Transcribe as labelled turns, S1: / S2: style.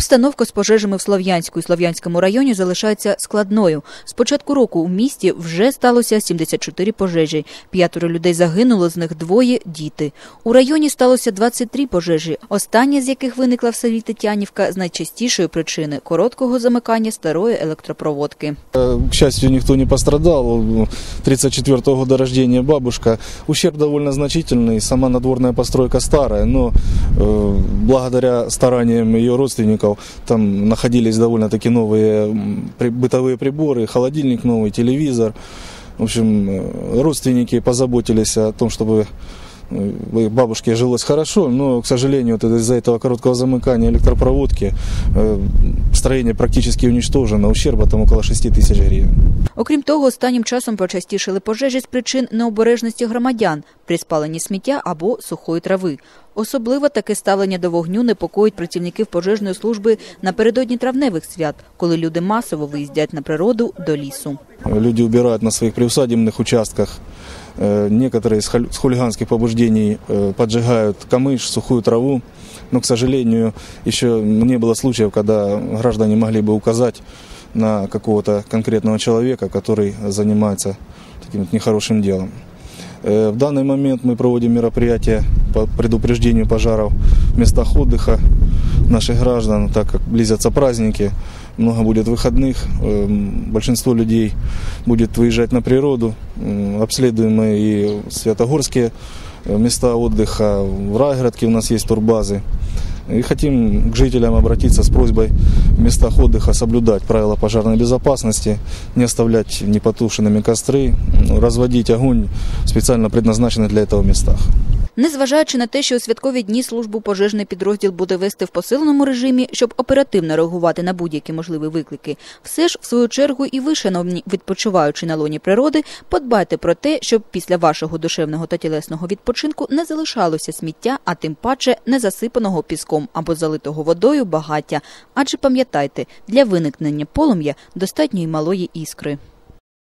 S1: Обстановка з пожежами в Слов'янську і Слов'янському районі залишається складною. З початку року у місті вже сталося 74 пожежі. П'ятеро людей загинуло, з них двоє діти. У районі сталося 23 пожежі, остання з яких виникла в селі Тетянівка з найчастішої причини короткого замикання старої електропроводки.
S2: Э, К счастью, никто не пострадал. 34-го года рождения бабушка. Ущерб довольно значительный. Сама надворная постройка старая, но э, благодаря стараниям ее родственников там находились довольно-таки новые м, при- бытовые приборы, холодильник новый, телевизор. В общем, э, родственники позаботились о том, чтобы э, бабушке жилось хорошо, но, к сожалению, вот из-за этого короткого замыкания электропроводки э, строение практически уничтожено, ущерба там около 6 тысяч гривен.
S1: Окрім того, останнім часом почастішили пожежі з причин необережності громадян при спаленні сміття або сухої трави. Особливо таке ставлення до вогню непокоїть працівників пожежної служби напередодні травневих свят, коли люди масово виїздять на природу до лісу.
S2: Люди убирают на своих приусадебных участках. Э, Некоторые из хуль- с хулиганских побуждений э, поджигают камыш, сухую траву. Но, к сожалению, еще не было случаев, когда граждане могли бы указать на какого-то конкретного человека, который занимается таким вот нехорошим делом. Э, В данный момент мы проводим мероприятия по предупреждению пожаров в местах отдыха Наших граждан, так как близятся праздники, много будет выходных, эм, большинство людей будет выезжать на природу, М, обследуем мы и святогорские э, места отдыха, в Райгородке у нас есть турбазы. И хотим к жителям обратиться с просьбой в местах отдыха соблюдать правила пожарной безопасности, не оставлять непотушенными костры, разводить огонь специально предназначенных для этого местах.
S1: Незважаючи на те, що у святкові дні службу пожежний підрозділ буде вести в посиленому режимі, щоб оперативно реагувати на будь-які можливі виклики, все ж в свою чергу і ви, шановні відпочиваючи на лоні природи, подбайте про те, щоб після вашого душевного та тілесного відпочинку не залишалося сміття, а тим паче не засипаного піском або залитого водою багаття. Адже пам'ятайте, для виникнення полум'я достатньо й малої іскри.